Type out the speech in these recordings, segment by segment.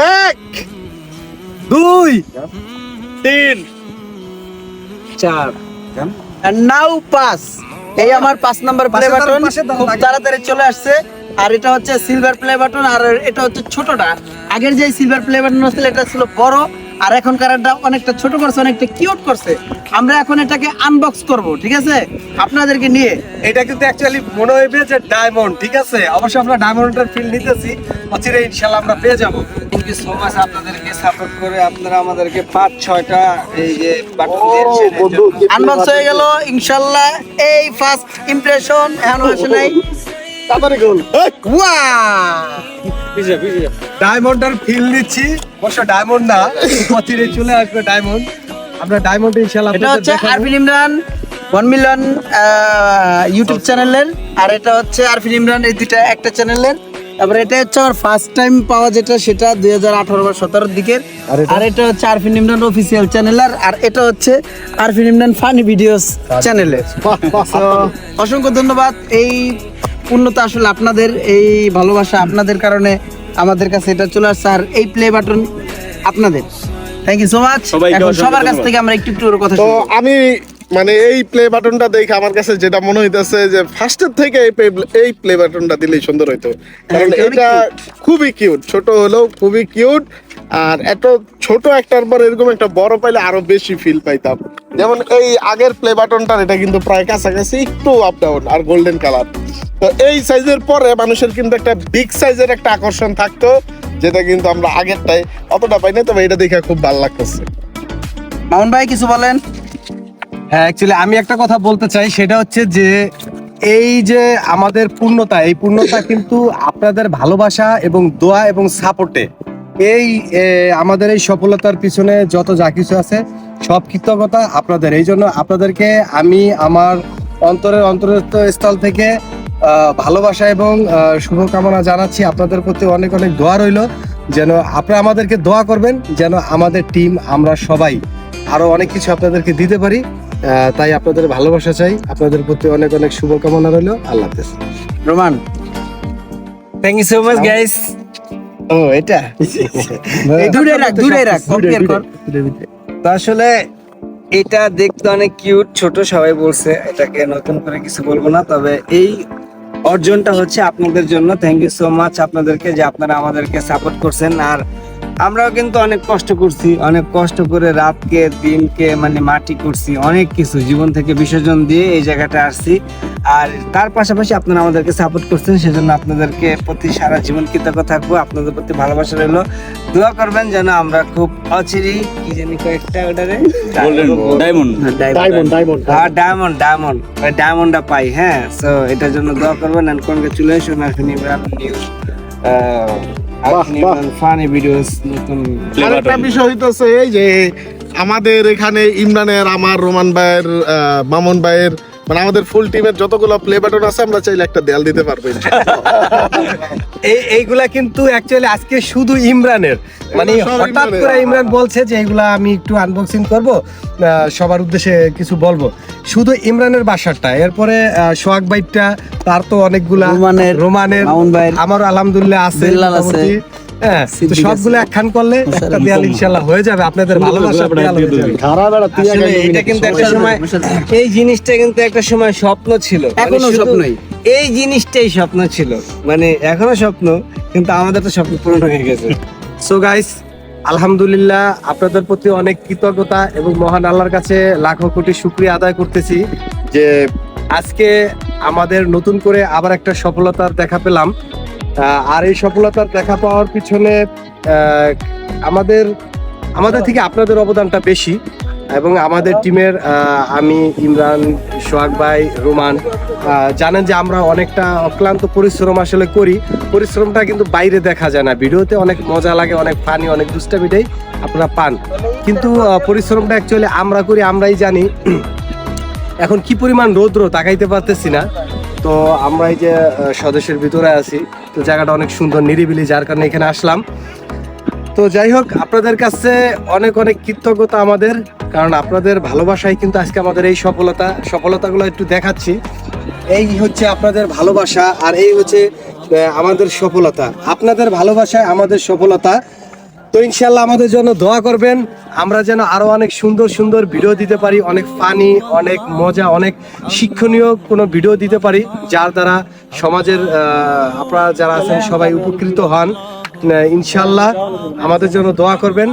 এক দুই তিন চার। নাও পাস এই আমার পাঁচ নাম্বার প্লে বাটন খুব তাড়াতাড়ি চলে আসছে। আর এটা হচ্ছে সিলভার প্লে বাটন আর এটা হচ্ছে ছোটটা। আগের যে সিলভার প্লে বাটন ছিল এটা ছিল বড়। আর এখনকার এটা অনেকটা ছোট করছে অনেকটা কিউট করছে। আমরা এখন এটাকে আনবক্স করব ঠিক আছে? আপনাদেরকে নিয়ে। এটা কিন্তু অ্যাকচুয়ালি মনে হইবে যে ডায়মন্ড ঠিক আছে? অবশ্যই আমরা ডায়মন্ডের ফিল নিতেছি। অচিরে ইনশাল্লাহ আমরা পেয়ে যাব। থ্যাংক ইউ সো মাচ আপনাদেরকে সাপোর্ট করে আপনারা আমাদেরকে পাঁচ ছয়টা এই যে বাটন দিয়েছেন। আনবক্স হয়ে গেল ইনশাল্লাহ এই ফার্স্ট ইমপ্রেশন এখনও আসে নাই। তাড়াতাড়ি গোল। ডায়মন্ডের ফিল নিচ্ছি অবশ্য ডায়মন্ড না অচিরে চলে আসবে ডায়মন্ড। আমরা ডায়মন্ড ইনশাল্লাহ এটা হচ্ছে Arfin Imran one million YouTube চ্যানেলের। আর এটা হচ্ছে আরফিন ইমরান এই দুইটা একটা চ্যানেলের। তারপরে এটা হচ্ছে আমার ফার্স্ট টাইম পাওয়া যেটা সেটা দুই হাজার আঠারো বা সতেরোর দিকের। আর এটা? হচ্ছে আরফিন ইমরান অফিসিয়াল চ্যানেলের আর এটা হচ্ছে আরফিন ইমরান ফানি ভিডিওস চ্যানেলের অসংখ্য ধন্যবাদ এই পূর্ণতা আসলে আপনাদের এই ভালোবাসা আপনাদের কারণে আমাদের কাছে এটা চলে আসছে। আর এই প্লে বাটন আপনাদের। থ্যাংক ইউ সো মাচ এখন সবার কাছ থেকে আমরা একটু একটু করে কথা তো আমি মানে এই প্লে বাটনটা দেখে আমার কাছে যেটা মনে হইতেছে যে ফার্স্টের থেকে এই এই প্লে বাটনটা দিলেই সুন্দর হইতো। কারণ এটা খুবই কিউট ছোট হলেও খুবই কিউট আর এত ছোট একটার পর এরকম একটা বড় পাইলে আরও বেশি ফিল পাইতাম। যেমন এই আগের প্লে বাটনটার এটা কিন্তু প্রায় কাছাকাছি একটু আপ ডাউন আর গোল্ডেন কালার তো এই সাইজের পরে মানুষের কিন্তু একটা বিগ সাইজের একটা আকর্ষণ থাকতো যেটা কিন্তু আমরা আগেরটাই অতটা পাই না তবে এটা দেখে খুব ভালো লাগতেছে। মামুন ভাই কিছু বলেন? হ্যাঁ অ্যাকচুয়ালি আমি একটা কথা বলতে চাই সেটা হচ্ছে যে এই যে আমাদের পূর্ণতা এই পূর্ণতা কিন্তু আপনাদের ভালোবাসা এবং দোয়া এবং সাপোর্টে এই আমাদের এই সফলতার পিছনে যত যা কিছু আছে সব কৃতজ্ঞতা আপনাদের। এই জন্য আপনাদেরকে আমি আমার অন্তরের অন্তরস্থ স্থল থেকে ভালোবাসা এবং শুভকামনা জানাচ্ছি। আপনাদের প্রতি অনেক অনেক দোয়া রইল। যেন আপনারা আমাদেরকে দোয়া করবেন যেন আমাদের টিম আমরা সবাই আরও অনেক কিছু আপনাদেরকে দিতে পারি। তাই আপনাদের ভালোবাসা চাই। আপনাদের প্রতি অনেক অনেক শুভকামনা রইল। আল্লাহ হাফেজ। Roman thank you so much guys ও এটা? দূরে রাখ দূরে রাখ কম্পেয়ার কর আসলে এটা দেখতে অনেক কিউট, ছোট সবাই বলছে, এটাকে নতুন করে কিছু বলব না, তবে এই অর্জনটা হচ্ছে আপনাদের জন্য। থ্যাংক ইউ সো মাচ আপনাদেরকে যে আপনারা আমাদেরকে সাপোর্ট করছেন। আর আমরাও কিন্তু অনেক কষ্ট করছি অনেক কষ্ট করে রাতকে দিনকে মানে মাটি করছি অনেক কিছু জীবন থেকে বিসর্জন দিয়ে এই জায়গাটা আসছি। আর তার পাশাপাশি আপনারা আমাদেরকে সাপোর্ট করছেন সেজন্য আপনাদেরকে প্রতি সারা জীবন কৃতজ্ঞ থাকব। আপনাদের প্রতি ভালোবাসা রইল। দোয়া করবেন যেন আমরা খুব অচিরি কি জানি কয়েকটা ওটারে গোল্ডেন ডায়মন্ড ডায়মন্ড ডায়মন্ড আর ডায়মন্ড ডায়মন্ড ডায়মন্ডটা পাই হ্যাঁ। সো এটার জন্য দোয়া করবেন। And congratulation Arfin Imran new Arfin Imran funny videos নতুন আরেকটা বিষয় হইতেছে এই যে আমাদের এখানে ইমরানের আমার রোমান ভাইয়ের আহ, মামুন ভাইয়ের মানে আমাদের ফুল টিমের যতগুলো প্লে বাটন আছে আমরা চাইলে একটা দেয়াল দিতে পারব এই এইগুলা কিন্তু অ্যাকচুয়ালি আজকে শুধু ইমরানের। মানে হঠাৎ করে ইমরান বলছে যে এগুলা আমি একটু আনবক্সিং করব সবার উদ্দেশ্যে কিছু বলব। শুধু ইমরানের বাসারটা এরপরে সোহাগ বাইকটা তার তো অনেকগুলা রোমানের, রোমানের মামুন আমারও আলহামদুলিল্লাহ আছে। হ্যাঁ তো সবগুলো একখান করলে একটা দেয়াল হয়ে যাবে আপনাদের ভালোবাসা দেয়াল হয়ে যাবে। আসলে এটা কিন্তু একটা সময় এই জিনিসটা কিন্তু একটা সময় স্বপ্ন ছিল। মানে এখনও স্বপ্নই। এই জিনিসটাই স্বপ্ন ছিল। মানে এখনও স্বপ্ন কিন্তু আমাদের তো স্বপ্ন পূরণ হয়ে গেছে। সো গাইস আলহামদুলিল্লাহ আপনাদের প্রতি অনেক কৃতজ্ঞতা এবং মহান আল্লাহর কাছে লাখো কোটি শুক্রিয়া আদায় করতেছি যে আজকে আমাদের নতুন করে আবার একটা সফলতার দেখা পেলাম। আর এই সফলতার দেখা পাওয়ার পিছনে আমাদের আমাদের থেকে আপনাদের অবদানটা বেশি এবং আমাদের টিমের আমি ইমরান, সোহাগ ভাই, রোমান জানেন যে আমরা অনেকটা অক্লান্ত পরিশ্রম আসলে করি। পরিশ্রমটা কিন্তু বাইরে দেখা যায় না। ভিডিওতে অনেক মজা লাগে, অনেক ফানি অনেক দুষ্টামিটাই আপনারা পান। কিন্তু পরিশ্রমটা অ্যাকচুয়ালি আমরা করি, আমরাই জানি। এখন কি পরিমাণ রৌদ্র তাকাইতে পারতেছি না। তো আমরা এই যে স্বদেশের ভিতরে আছি তো জায়গাটা অনেক সুন্দর, নিরিবিলি, যার কারণে এখানে আসলাম। তো যাই হোক, আপনাদের কাছে অনেক অনেক কৃতজ্ঞতা আমাদের, কারণ আপনাদের ভালোবাসাই কিন্তু আজকে আমাদের এই সফলতা। সফলতাগুলো একটু দেখাচ্ছি। এই হচ্ছে আপনাদের ভালোবাসা আর এই হচ্ছে আমাদের সফলতা। আপনাদের ভালোবাসায় আমাদের সফলতা। তো ইনশাল্লাহ আমাদের জন্য দোয়া করবেন। আমরা যেন আরও অনেক সুন্দর সুন্দর ভিডিও দিতে পারি, অনেক ফানি অনেক মজা, অনেক শিক্ষণীয় কোনো ভিডিও দিতে পারি, যার দ্বারা সমাজের আপনারা যারা আছেন সবাই উপকৃত হন। ইনশাল্লাহ আমাদের জন্য দোয়া করবেন।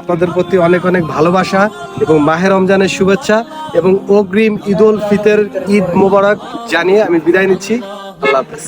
আপনাদের প্রতি অনেক অনেক ভালোবাসা এবং মাহে রমজানের শুভেচ্ছা এবং অগ্রিম ঈদ উল ফিতর ঈদ মোবারক জানিয়ে আমি বিদায় নিচ্ছি। আল্লাহ হাফেজ।